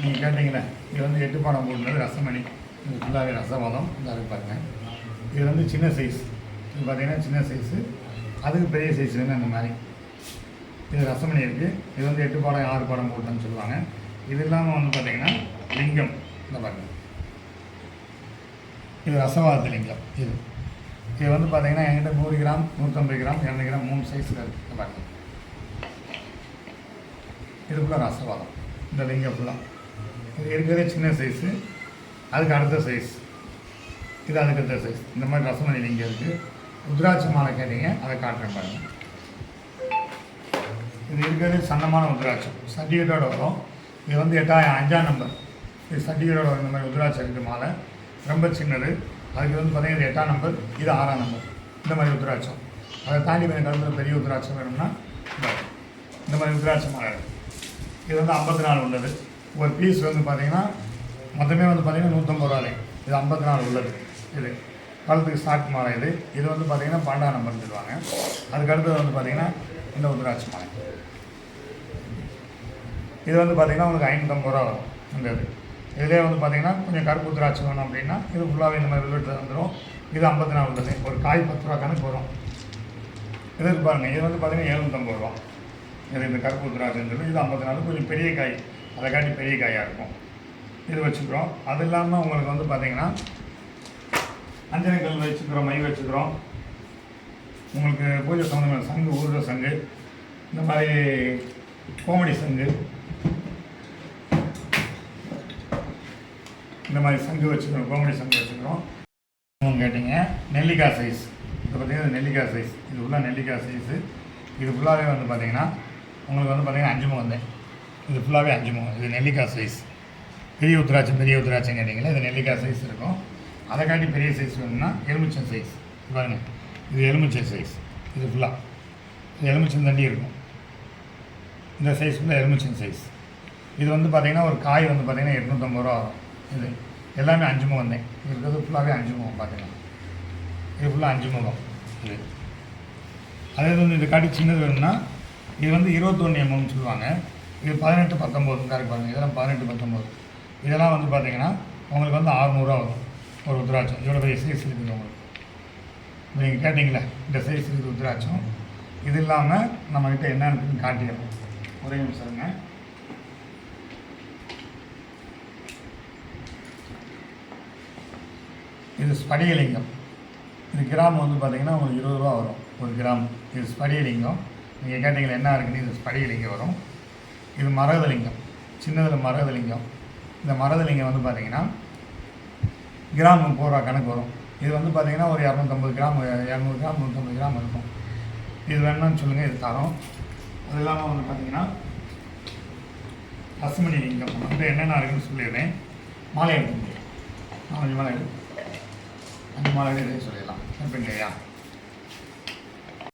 நீங்கள் கேட்டிங்கன்னா இது வந்து எட்டு பானம் போடுறது ரசமணி. இது ஃபுல்லாகவே ரசவாதம். இந்த பாருங்க. இது வந்து சின்ன சைஸ் இது பார்த்தீங்கன்னா சின்ன சைஸு அதுக்கு பெரிய சைஸ் வேணும் இந்த மாதிரி. இது ரசமணி இருக்குது இது வந்து எட்டு பாடம் ஆறு பாடம் போட்டோன்னு சொல்லுவாங்க. இது இல்லாமல் வந்து பார்த்திங்கன்னா லிங்கம். இந்த பாருங்க. இது ரசவாத லிங்கம். இது. இது வந்து பார்த்தீங்கன்னா என்கிட்ட நூறு கிராம் நூற்றம்பது கிராம் இரநூறு கிராம் மூணு சைஸில் இருக்குது இந்த பாருங்க. இது ஃபுல்லாக ரசவாதம். இந்த லிங்கம் ஃபுல்லாக இது இருக்கிறதே சின்ன சைஸு அதுக்கு அடுத்த சைஸ் இது அதுக்கு அடுத்த சைஸ் இந்த மாதிரி ரசமணி நீங்கள் இருக்குது உத்ராட்சி மாலை கேட்டீங்க அதை காட்டுறேன் பாருங்கள் இது இருக்கிறது சன்னமான உத்ராட்சம் சர்டிஃபிகேட்டோட வரும் இது வந்து எட்டாயிரம் அஞ்சாம் நம்பர் இது சர்டிஃபிகேட்டோட இந்த மாதிரி உத்ராட்சம் இருக்குது மாலை. ரொம்ப சின்னது. அதுக்கு வந்து பார்த்தீங்கன்னா இது எட்டாம் நம்பர் இது ஆறாம் நம்பர் இந்த மாதிரி உத்ராட்சம் அதை தாண்டி கொஞ்சம் கலந்து பெரிய உத்ராட்சம் வேணும்னா இந்த இந்த மாதிரி உத்ராட்சம் மாலை இருக்குது இது வந்து ஐம்பத்தி நாலு உள்ளது. ஒரு பீஸ் வந்து பார்த்தீங்கன்னா மொத்தமே வந்து பார்த்தீங்கன்னா நூற்றம்பது ரூபாய் இது ஐம்பத்தி நாலு உள்ளது. இது கழுத்துக்கு ஸ்டாக் மாலை இது. இது வந்து பார்த்தீங்கன்னா பன்னெண்டாம் நம்பர் சொல்லுவாங்க. அதுக்கு அடுத்தது வந்து பார்த்தீங்கன்னா இந்த உத்ராட்சி மாலை. இது வந்து பார்த்தீங்கன்னா உங்களுக்கு ஐநூற்றம்பது ரூபா வரும். இந்த இது. இதிலே வந்து பார்த்தீங்கன்னா கொஞ்சம் கருப்பு திராட்சை வேணும் அப்படின்னா இது ஃபுல்லாகவே இந்த மாதிரி வெல்வெட்டில் வந்துடும் இது ஐம்பத்தி நாலு உள்ளது. ஒரு காய் பத்து ரூபா கணக்கு வரும். இது பாருங்கள் இது வந்து பார்த்தீங்கன்னா எழுநூற்றம்பது ரூபா இது இந்த கருப்பு திராட்சைன்னு சொல்லி இது ஐம்பத்தி நாலு. கொஞ்சம் பெரிய காய். அதை காட்டி பெரிய காயாக இருக்கும். இது வச்சுக்கிறோம். அது இல்லாமல் உங்களுக்கு வந்து பார்த்தீங்கன்னா அஞ்சனைக்கல் கல் வச்சுக்கிறோம் மை வச்சுக்கிறோம். உங்களுக்கு பூஜை சம்மந்தமான சங்கு ஊர்வ சங்கு இந்த மாதிரி கோமடி சங்கு இந்த மாதிரி சங்கு வச்சுக்கிறோம் கோமடி சங்கு வச்சுக்கிறோம். கேட்டிங்க நெல்லிக்காய் சைஸ் இது பார்த்தீங்கன்னா நெல்லிக்காய் சைஸ் இது ஃபுல்லாக நெல்லிக்காய் சைஸு இது ஃபுல்லாகவே வந்து பார்த்தீங்கன்னா உங்களுக்கு வந்து பார்த்தீங்கன்னா அஞ்சு முகம் இது ஃபுல்லாகவே அஞ்சு முகம் இது நெல்லிக்காய் சைஸ் பெரிய உத்திராட்சம் பெரிய உத்திராட்சம் கேட்டிங்களா? இது நெல்லிக்காய் சைஸ் இருக்கும். அதை காட்டி பெரிய சைஸ் வேணும்னா எலுமிச்சம் சைஸ் பாருங்கள் இது எலுமிச்சம் சைஸ் இது ஃபுல்லாக இது எலுமிச்சம் தண்ணி இருக்கும். இந்த சைஸ் ஃபுல்லாக எலுமிச்சம் சைஸ் இது வந்து பார்த்திங்கன்னா ஒரு காய் வந்து பார்த்திங்கன்னா எட்நூற்றம்பது ரூபா வரும் இது எல்லாமே அஞ்சு முகம் தான். இது இருக்கிறது ஃபுல்லாகவே அஞ்சு முகம் பார்த்திங்கன்னா இது ஃபுல்லாக அஞ்சு முகம். இது. அதே வந்து இது காட்டி சின்னது வேணும்னா இது வந்து இருபத்தொன்று எம்எம்னு சொல்லுவாங்க. இது பதினெட்டு பத்தொம்போது கரெக்ட் பாருங்கள் இதெல்லாம் பதினெட்டு பத்தொம்போது. இதெல்லாம் வந்து பார்த்தீங்கன்னா உங்களுக்கு வந்து அறுநூறுவா வரும். ஒரு உத்ராட்சம் இவ்வளோ பெரிய சைஸ் இருக்குது உங்களுக்கு. நீங்கள் கேட்டிங்களே இந்த சைஸ் இருக்குது உத்ராட்சம் இது இல்லாமல் நம்மக்கிட்ட என்ன இருக்குன்னு காட்டிடுறோம் ஒரே நிமிஷங்க இது ஸ்படிகலிங்கம் இது கிராம் வந்து பார்த்தீங்கன்னா உங்களுக்கு இருபது ரூபா வரும். ஒரு கிராம். இது ஸ்படிகலிங்கம் நீங்கள் கேட்டிங்களா என்ன இருக்குன்னு இது ஸ்படிகலிங்கம் வரும். இது மரகதலிங்கம். சின்னதில் மரகதலிங்கம். இந்த மரகதலிங்கம் வந்து பார்த்தீங்கன்னா கிராம் போகிற கணக்கு வரும். இது வந்து பார்த்தீங்கன்னா ஒரு இரநூத்தம்பது கிராம் இரநூறு கிராம் நூற்றம்பது கிராம் இருக்கும். இது வேணும்னு சொல்லுங்கள் இது தரோம். அது இல்லாமல் வந்து பார்த்தீங்கன்னா பசுமணி லிங்கம். வந்து என்னென்ன இருக்குன்னு சொல்லிடுறேன். மாலை எடுத்து நாலஞ்சு மாலை எடு அஞ்சு மாலை எடுத்து சொல்லிடலாம். எப்படிங்கய்யா